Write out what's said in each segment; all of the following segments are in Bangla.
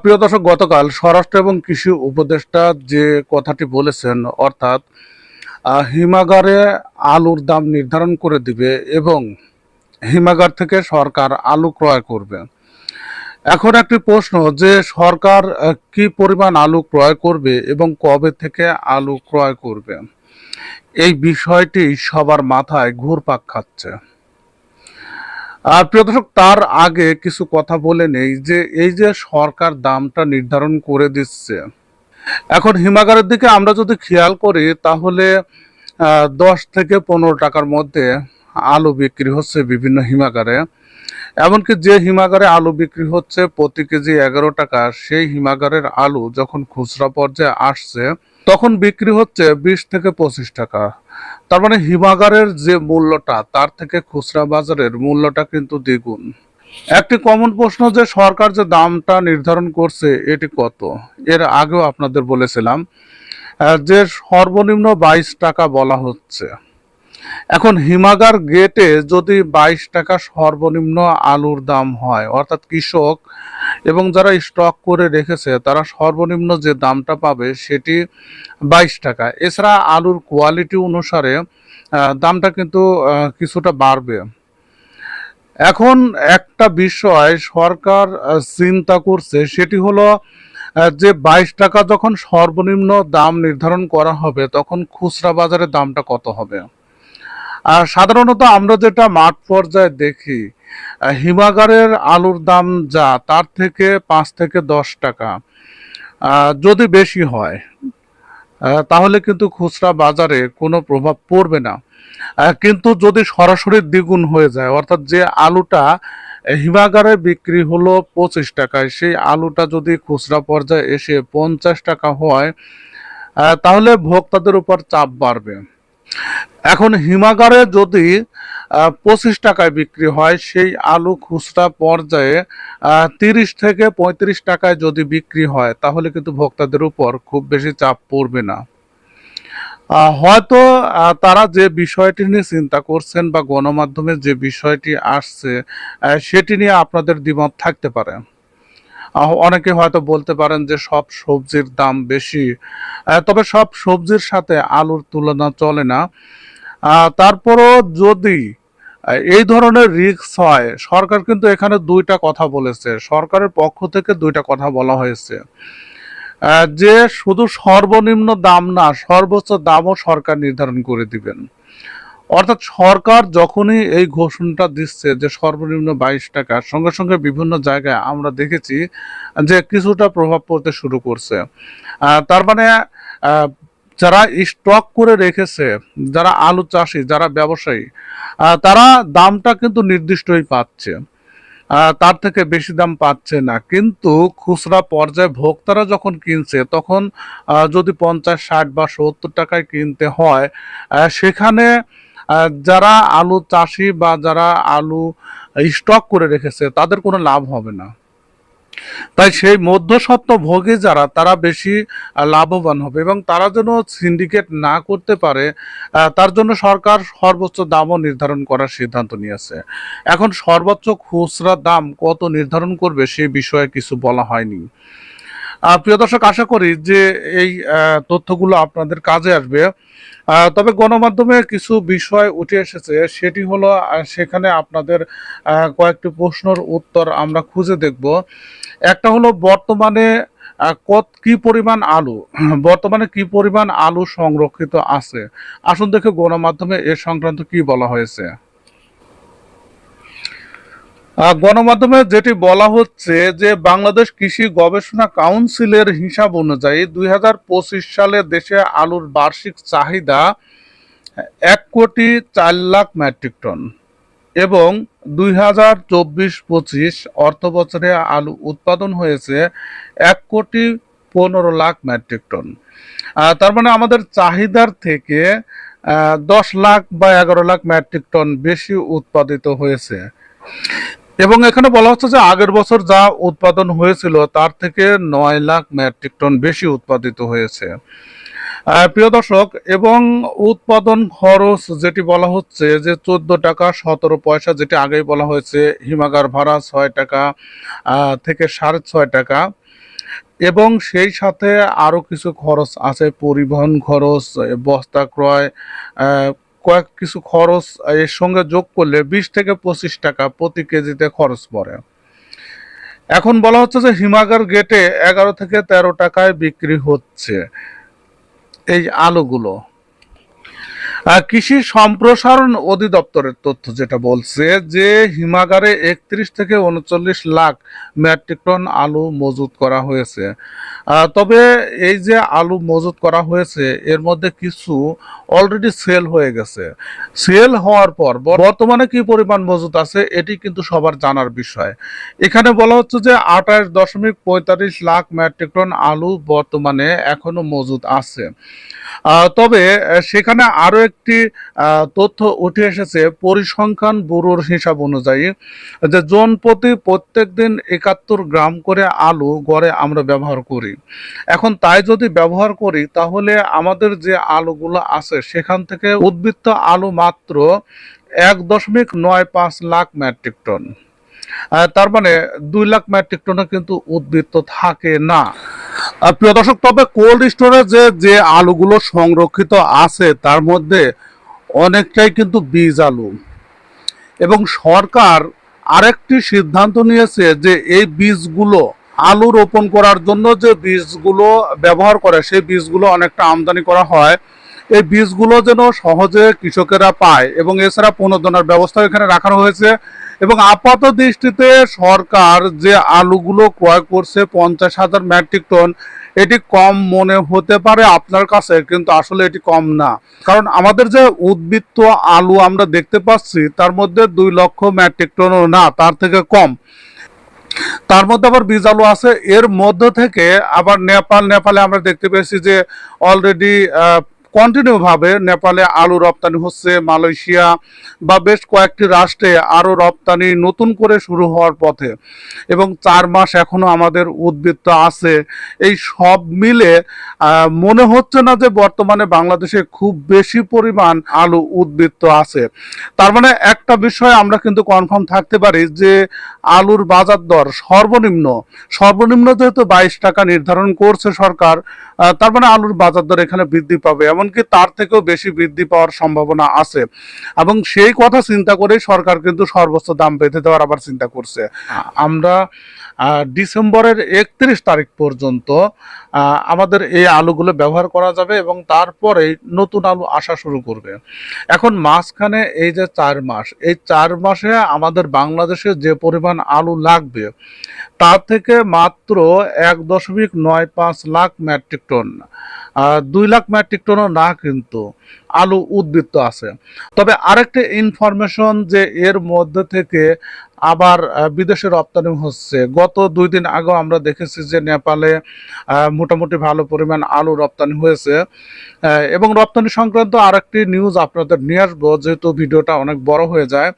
প্রিয় দর্শক, গতকাল স্বরাষ্ট্র এবং কৃষি উপদেষ্টা যে কথাটি বলেছেন, অর্থাৎ হিমাগারে আলুর দাম নির্ধারণ করে দিবে এবং হিমাগার থেকে সরকার আলু ক্রয় করবে। এখন একটি প্রশ্ন, যে সরকার কি পরিমাণ আলু ক্রয় করবে এবং কবে থেকে আলু ক্রয় করবে? এই বিষয়টি সবার মাথায় ঘুরপাক খাচ্ছে। আর প্রিয় দর্শক, তার আগে কিছু কথা বলে নেই যে এই যে সরকার দামটা নির্ধারণ করে দিচ্ছে, এখন হিমাগারের দিকে আমরা যদি খেয়াল করি, তাহলে দশ থেকে পনেরো টাকার মধ্যে আলু বিক্রি হচ্ছে বিভিন্ন হিমাগারে। এমনকি যে হিমাগারে আলু বিক্রি হচ্ছে প্রতি কেজি এগারো টাকা, সেই হিমাগারের আলু যখন খুচরা পর্যায়ে আসছে তখন বিক্রি হচ্ছে বিশ থেকে পঁচিশ টাকা। তার মানে হিমাগারের যে মূল্যটা, তার থেকে খুচরা বাজারের মূল্যটা কিন্তু দ্বিগুণ। একটি কমন প্রশ্ন যে সরকার যে দামটা নির্ধারণ করছে, এটি কত? এর আগেও আপনাদের বলেছিলাম যে সর্বনিম্ন বাইশ টাকা বলা হচ্ছে। এখন হিমাগার গেটে যদি বাইশ টাকা সর্বনিম্ন আলুর দাম হয়, অর্থাৎ কৃষক এবং যারা স্টক করে রেখেছে, তারা সর্বনিম্ন যে দামটা পাবে সেটি বাইশ টাকা। এছাড়া আলুর কোয়ালিটি অনুসারে দামটা কিন্তু কিছুটা বাড়বে। এখন একটা বিষয় সরকার চিন্তা করছে, সেটি হলো যে বাইশ টাকা যখন সর্বনিম্ন দাম নির্ধারণ করা হবে, তখন খুচরা বাজারে দামটা কত হবে? আর সাধারণত আমরা যেটা মাঠ পর্যায়ে দেখি হিমাগারের আলুর দাম যা, তার থেকে পাঁচ থেকে দশ টাকা। যদি বেশি হয় তাহলে কিন্তু খুচরা বাজারে কোনো প্রভাব পড়বে না। কিন্তু যদি সরাসরি দ্বিগুণ হয়ে যায়, অর্থাৎ যে আলুটা হিমাগারে বিক্রি হলো পঁচিশ টাকায়, সেই আলুটা যদি খুচরা পর্যায়ে এসে পঞ্চাশ টাকা হয় তাহলে ভোক্তাদের উপর চাপ বাড়বে। এখন হিমাগারে যদি পঁচিশ টাকায় বিক্রি হয়। সেই আলু খুচরা পর্যায়ে তিরিশ থেকে পঁয়ত্রিশ টাকায় যদি বিক্রি হয়, তাহলে কিন্তু ভোক্তাদের উপর খুব বেশি চাপ পড়বে না। হয়তো তারা যে বিষয়টি নিয়ে চিন্তা করছেন বা গণমাধ্যমে যে বিষয়টি আসছে সেটি নিয়ে আপনাদের দ্বিমত থাকতে পারে। অনেকে হয়তো বলতে পারেন যে সব সবজির দাম বেশি। তবে সব সবজির সাথে আলুর তুলনা চলে না। তারপরও যদি এই ধরনের রিস্ক হয়, সরকার কিন্তু এখানে দুইটা কথা বলেছে। সরকারের পক্ষ থেকে দুইটা কথা বলা হয়েছে। যে শুধু সর্বনিম্ন দাম না, সর্বোচ্চ দামও সরকার নির্ধারণ করে দিবেন। অর্থাৎ সরকার যখনই এই ঘোষণাটা দিচ্ছে যে সর্বনিম্ন বাইশ টাকা, সঙ্গে সঙ্গে বিভিন্ন জায়গায় আমরা দেখেছি যে কিছুটা প্রভাব পড়তে শুরু করছে। তার মানে যারা স্টক করে রেখেছে, যারা আলু চাষি, যারা ব্যবসায়ী তারা দামটা কিন্তু নির্দিষ্টই পাচ্ছে। তার থেকে বেশি দাম পাচ্ছে না। কিন্তু খুচরা পর্যায়ে ভোক্তারা যখন কিনছে, তখন যদি পঞ্চাশ, ষাট বা সত্তর টাকায় কিনতে হয় সেখানে যারা আলু চাষি বা যারা আলু স্টক করে রেখেছে, তাদের কোনো লাভ হবে না। তাই সেই মধ্যস্বত্ব ভোগে যারা, তারা বেশি লাভবান হবে এবং তারা যেন সিন্ডিকেট না করতে পারে তার জন্য সরকার সর্বোচ্চ দামও নির্ধারণ করার সিদ্ধান্ত নিয়েছে। এখন সর্বোচ্চ খুচরা দাম কত নির্ধারণ করবে সে বিষয়ে কিছু বলা হয়নি। প্রিয় দর্শক, আশা করি যে এই তথ্যগুলো আপনাদের কাজে আসবে। তবে গণমাধ্যমে কিছু বিষয় উঠে এসেছে। সেটি হলো সেখানে আপনাদের কয়েকটি প্রশ্নের উত্তর আমরা খুঁজে দেখব। একটা হলো, বর্তমানে কত, কি পরিমাণ আলু? বর্তমানে কি পরিমাণ আলু সংরক্ষিত আছে? আসুন দেখে গণমাধ্যমে এ সংক্রান্ত কি বলা হয়েছে। গণমাধ্যমে যেটি বলা হচ্ছে যে বাংলাদেশ কৃষি গবেষণা কাউন্সিলের হিসাব অনুযায়ী দুই হাজার পঁচিশ সালে দেশে আলুর বার্ষিক চাহিদা এক কোটি চার লাখ মেট্রিক টন এবং দুই হাজার চব্বিশ পঁচিশ অর্থ বছরে আলু উৎপাদন হয়েছে এক কোটি পনেরো লাখ মেট্রিক টন। তার মানে আমাদের চাহিদার থেকে দশ লাখ বা এগারো লাখ মেট্রিক টন বেশি উৎপাদিত হয়েছে। এবং এখানে বলা হচ্ছে যে আগের বছর যা উৎপাদন হয়েছিল, তার থেকে নয় লাখ মেট্রিক টন বেশি উৎপাদিত হয়েছে। প্রিয় দর্শক, এবং উৎপাদন খরচ যেটি বলা হচ্ছে যে চোদ্দ টাকা, সতেরো পয়সা যেটি আগেই বলা হয়েছে, হিমাগার ভাড়া ছয় টাকা থেকে সাড়ে ছয় টাকা। এবং সেই সাথে আরও কিছু খরচ আছে, পরিবহন খরচ, বস্তা ক্রয় কয়েক কিছু খরচ এর সঙ্গে যোগ করলে বিশ থেকে পঁচিশ টাকা প্রতি কেজিতে খরচ পড়ে। এখন বলা হচ্ছে যে হিমাগার গেটে এগারো থেকে তেরো টাকায় বিক্রি হচ্ছে। এই আলুগুলো। কৃষি সম্প্রসারণ অধিদপ্তরের তথ্য যেটা বলছে যে হিমাগারে একত্রিশ থেকে উনচল্লিশ লাখ মেট্রিক টন আলু মজুত করা হয়েছে। তবে এই যে আলু মজুত করা হয়েছে, এর মধ্যে কিছু অলরেডি সেল হয়ে গেছে। সেল হওয়ার পর বর্তমানে কি পরিমাণ মজুত আছে, এটি কিন্তু সবার জানার বিষয়। এখানে বলা হচ্ছে যে আঠাশ দশমিক পঁয়তাল্লিশ লাখ মেট্রিক টন আলু বর্তমানে এখনও মজুত আছে। তবে সেখানে আরও একটি আহ, তথ্য উঠে এসেছে পরিসংখ্যান ব্যুরোর হিসাব অনুযায়ী যে জন প্রতি প্রত্যেক দিন একাত্তর গ্রাম করে আলু গড়ে আমরা ব্যবহার করি। এখন তাই যদি ব্যবহার করি তাহলে আমাদের যে আলুগুলো আছে সেখান থেকে উদ্বৃত্ত আলু মাত্র এক দশমিক নয় পাঁচ লাখ মেট্রিক টন। তার মানে দুই লাখ মেট্রিক টনে কিন্তু উদ্বৃত্ত থাকে না। প্রিয় দর্শক, তবে কোল্ড স্টোরে যে যে আলুগুলো সংরক্ষিত আছে, তার মধ্যে অনেকটাই কিন্তু বীজ আলু। এবং সরকার আরেকটি সিদ্ধান্ত নিয়েছে যে এই বীজগুলো আলু রোপণ করার জন্য যে বীজগুলো ব্যবহার করে, সেই বীজগুলো অনেকটা আমদানি করা হয়। এই বীজগুলো যেন সহজে কৃষকেরা পায় এবং এছাড়া পুনর্দনার ব্যবস্থা এখানে রাখানো হয়েছে। এবং আপাত দৃষ্টিতে সরকার যে আলুগুলো ক্রয় করছে পঞ্চাশ হাজার মেট্রিক টন, এটি কম মনে হতে পারে আপনার কাছে? কিন্তু আসলে এটি কম না। কারণ আমাদের যে উদ্বৃত্ত আলু আমরা দেখতে পাচ্ছি, তার মধ্যে দুই লক্ষ মেট্রিক টনও না, তার থেকে কম। তার মধ্যে আবার বীজ আলু আছে। এর মধ্য থেকে আবার নেপাল, নেপালে আমরা দেখতে পেয়েছি যে অলরেডি কন্টিনিউ ভাবে নেপালে আলু রপ্তানি হচ্ছে মালয়েশিয়া বা বেশ কয়েকটি রাষ্ট্রে আরও রপ্তানি নতুন করে শুরু হওয়ার পথে। এবং চার মাস এখনও আমাদের উদ্বৃত্ত আছে। এই সব মিলে মনে হচ্ছে না যে বর্তমানে বাংলাদেশে খুব বেশি পরিমাণ আলু উদ্বৃত্ত আছে। তার মানে একটা বিষয় আমরা কিন্তু কনফার্ম থাকতে পারি যে আলুর বাজার দর সর্বনিম্ন সর্বনিম্ন যেহেতু বাইশ টাকা নির্ধারণ করছে সরকার তার মানে আলুর বাজার দর এখানে বৃদ্ধি পাবে। এমনকি তার থেকেও বেশি বৃদ্ধি পাওয়ার সম্ভাবনা আছে। এবং সেই কথা চিন্তা করেই সরকার কিন্তু সর্বোচ্চ দাম বেঁধে দেওয়ার আবার চিন্তা করছে। আমরা ডিসেম্বরের একত্রিশ তারিখ পর্যন্ত আমাদের এই আলুগুলো ব্যবহার করা যাবে এবং তারপরে নতুন আলু আসা শুরু করবে। এখন মাঝখানে এই যে চার মাস এই চার মাসে আমাদের বাংলাদেশে যে পরিমাণ আলু লাগবে তার থেকে মাত্র এক দশমিক নয় পাঁচ লাখ মেট্রিক টন। দুই লাখ মেট্রিক টনও না কিন্তু আলু উদ্বৃত্ত আছে। তবে আরেকটা ইনফরমেশন যে এর মধ্যে থেকে আবার বিদেশে রপ্তানি হচ্ছে। গত দুই দিন আগেও আমরা দেখেছি যে নেপালে মোটামুটি ভালো পরিমাণ আলু রপ্তানি হয়েছে। এবং রপ্তানি সংক্রান্ত আরেকটি নিউজ আপনাদের নিয়ে আসব, যেহেতু ভিডিওটা অনেক বড় হয়ে যায়।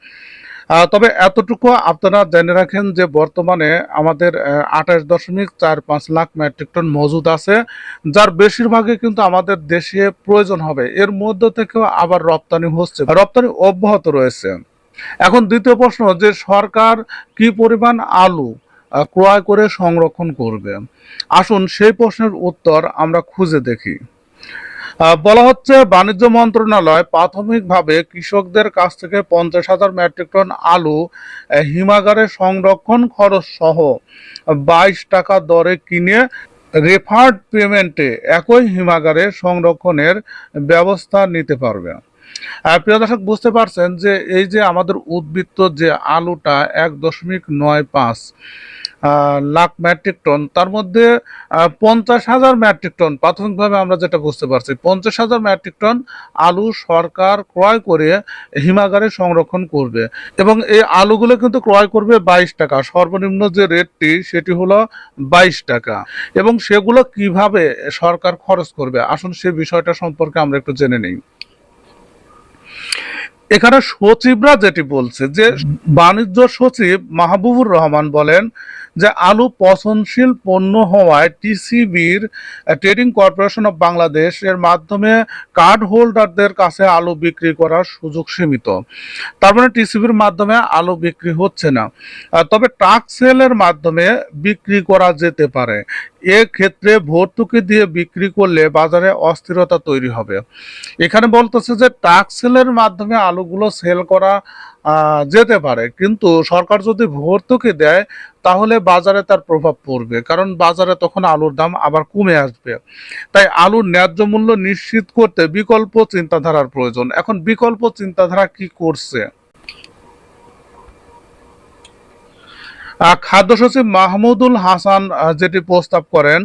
তবে এতটুকু আপনারা জেনে রাখেন যে বর্তমানে আমাদের আঠাশ দশমিক চার পাঁচ লাখ মেট্রিক টন মজুদ আছে, যার বেশিরভাগই কিন্তু আমাদের দেশে প্রয়োজন হবে। এর মধ্য থেকেও আবার রপ্তানি হচ্ছে, রপ্তানি অব্যাহত রয়েছে। এখন দ্বিতীয় প্রশ্ন, যে সরকার কি পরিমাণ আলু ক্রয় করে সংরক্ষণ করবে? আসুন সেই প্রশ্নের উত্তর আমরা খুঁজে দেখি। বলা হচ্ছে বাণিজ্য মন্ত্রণালয় প্রাথমিকভাবে কৃষকদের কাছ থেকে পঞ্চাশ হাজার মেট্রিক টন আলু হিমাগারে সংরক্ষণ খরচ সহ বাইশ টাকা দরে কিনে রেফার্ড পেমেন্টে একই হিমাগারে সংরক্ষণের ব্যবস্থা নিতে পারবে। প্রিয় দর্শক, বুঝতে পারছেন যে এই যে আমাদের উদ্বৃত্ত যে আলুটা এক দশমিক নয় পাঁচ লাখ মেট্রিক টন, তার মধ্যে পঞ্চাশ হাজার মেট্রিক টন, প্রাথমিকভাবে আমরা যেটা বুঝতে পারছি, পঞ্চাশ হাজার মেট্রিক টন আলু সরকার ক্রয় করে হিমাগারে সংরক্ষণ করবে এবং এই আলুগুলো কিন্তু ক্রয় করবে বাইশ টাকা। সর্বনিম্ন যে রেটটি, সেটি হলো বাইশ টাকা। এবং সেগুলো কীভাবে সরকার খরচ করবে? আসুন সে বিষয়টা সম্পর্কে আমরা একটু জেনে নিই। এখানে সচিবরা যেটি বলছে যে বাণিজ্য সচিব মাহবুবুর রহমান বলেন যে আলু পচনশীল পণ্য হওয়ায় টিসিবির ট্রেডিং কর্পোরেশন অব বাংলাদেশ এর মাধ্যমে কার্ড হোল্ডারদের কাছে আলু বিক্রি করার সুযোগ সীমিত। তার মানে টিসিবির মাধ্যমে আলু বিক্রি হচ্ছে না। তবে ট্রাক সেলের মাধ্যমে বিক্রি করা যেতে পারে। ক্ষেত্রে ভর্তুকি দিয়ে বিক্রি করলে বাজারে অস্থিরতা তৈরি হবে। এখানে বলতেছে যে ট্রাক সেলের মাধ্যমে আলুগুলো সেল করা যেতে পারে। কিন্তু সরকার যদি ভর্তুকি দেয়, তাহলে বাজারে তার প্রভাব পড়বে। কারণ বাজারে তখন আলুর দাম আবার কমে আসবে। তাই আলুর ন্যায্য মূল্য নিশ্চিত করতে বিকল্প চিন্তাধারার প্রয়োজন। এখন বিকল্প চিন্তাধারা কি করছে? খাদ্য সচিব মাহমুদুল হাসান যেটি প্রস্তাব করেন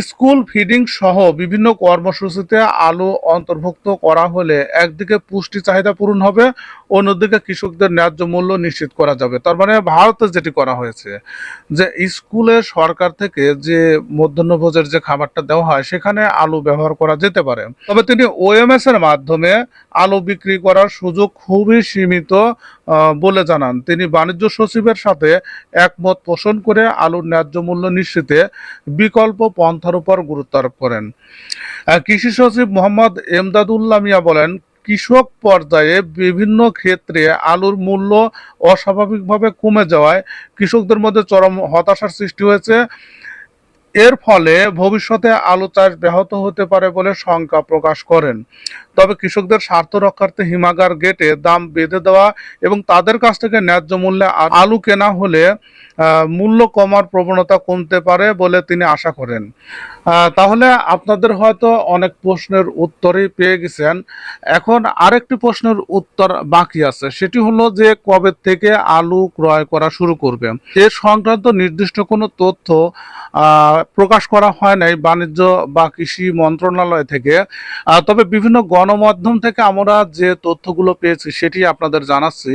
স্কুল ফিডিং সহ বিভিন্ন কর্মসূচিতে আলু অন্তর্ভুক্ত করা হলে একদিকে পুষ্টি চাহিদা পূরণ হবে অন্যদিকে কৃষকদের ন্যায্য মূল্য নিশ্চিত করা যাবে। তার মানে ভারতে যেটি করা হয়েছে, যে স্কুলে সরকার থেকে যে মধ্যাহ্নভোজের যে খাবারটা দেওয়া হয়, সেখানে আলু ব্যবহার করা যেতে পারে। তবে তিনি ওএমএস এর মাধ্যমে আলু বিক্রি করার সুযোগ খুবই সীমিত বলে জানান। তিনি বাণিজ্য সচিবের সাথে একমত পোষণ করে আলুর ন্যায্য মূল্য নিশ্চিতে বিকল্প পন্থার উপর গুরুত্ব আরোপ করেন কৃষি সচিব মোহাম্মদ এমদাদুল্লাহ মিয়া বলেন কৃষক পর্যায়ে বিভিন্ন ক্ষেত্রে আলুর মূল্য অস্বাভাবিকভাবে কমে যাওয়ায় কৃষকদের মধ্যে চরম হতাশার সৃষ্টি হয়েছে। এর ফলে ভবিষ্যতে আলু চাষ ব্যাহত হতে পারে বলে শঙ্কা প্রকাশ করেন। তবে কৃষকদের স্বার্থ রক্ষার্থে হিমাগার গেটে দাম বেঁধে দেওয়া এবং তাদের কাছ থেকে ন্যায্য মূল্যে আলু কেনা হলে মূল্য কমার প্রবণতা কমতে পারে বলে তিনি আশা করেন। তাহলে আপনাদের হয়তো অনেক প্রশ্নের উত্তরই পেয়ে গেছেন। এখন আরেকটি প্রশ্নের উত্তর বাকি আছে। সেটি হলো যে কবে থেকে আলু ক্রয় করা শুরু করবে? এ সংক্রান্ত নির্দিষ্ট কোনো তথ্য প্রকাশ করা হয় নাই বাণিজ্য বা কৃষি মন্ত্রণালয় থেকে। তবে বিভিন্ন গণমাধ্যম থেকে আমরা যে তথ্যগুলো পেয়েছি সেটি আপনাদের জানাচ্ছি।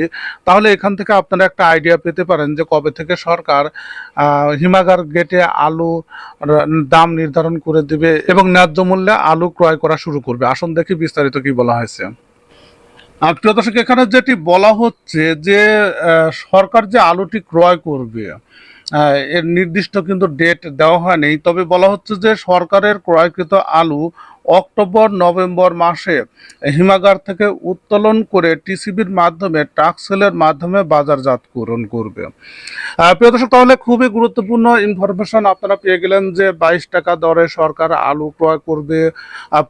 তাহলে এখান থেকে আপনারা একটা আইডিয়া পেতে পারেন যে কবে থেকে সরকার আহ, হিমাগার গেটে আলু দাম নির্ধারণ করে দিবে এবং ন্যায্য মূল্যে আলু ক্রয় করা শুরু করবে। আসুন দেখি বিস্তারিত কি বলা হয়েছে। প্রিয় দর্শক এখানে যেটি বলা হচ্ছে যে সরকার যে আলুটি ক্রয় করবে এর নির্দিষ্ট কিন্তু ডেট দেওয়া হয়নি। তবে বলা হচ্ছে যে সরকারের ক্রয়কৃত আলু অক্টোবর, নভেম্বর মাসে হিমাগার থেকে উত্তোলন করে টিসিবির মাধ্যমে সেলের মাধ্যমে বাজারজাতকরণ করবে। প্রিয় দর্শক, তাহলে খুবই গুরুত্বপূর্ণ ইনফরমেশন আপনারা পেয়ে গেলেন যে বাইশ টাকা দরে সরকার আলু ক্রয় করবে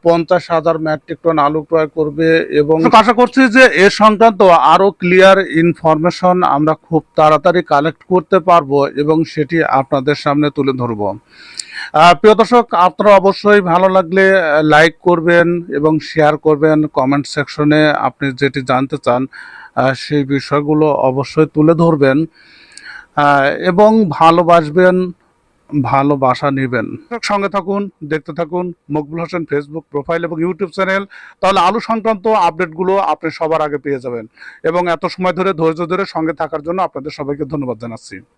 পঞ্চাশ হাজার মেট্রিক টন আলু ক্রয় করবে এবং আশা করছি যে এ সংক্রান্ত আরও ক্লিয়ার ইনফরমেশন আমরা খুব তাড়াতাড়ি কালেক্ট করতে পারব এবং সেটি আপনাদের সামনে তুলে ধরবো। প্রিয় দর্শক, আপনারা অবশ্যই ভালো লাগলে লাইক করবেন এবং শেয়ার করবেন কমেন্ট সেকশনে আপনি যেটি জানতে চান সেই বিষয়গুলো অবশ্যই তুলে ধরবেন এবং ভালোবাসবেন, ভালোবাসা নেবেন। সঙ্গে থাকুন, দেখতে থাকুন মকবুল হোসেন ফেসবুক প্রোফাইল এবং ইউটিউব চ্যানেল তাহলে আলু সংক্রান্ত আপডেটগুলো আপনি সবার আগে পেয়ে যাবেন। এবং এত সময় ধরে, ধৈর্য ধরে সঙ্গে থাকার জন্য আপনাদের সবাইকে ধন্যবাদ জানাচ্ছি।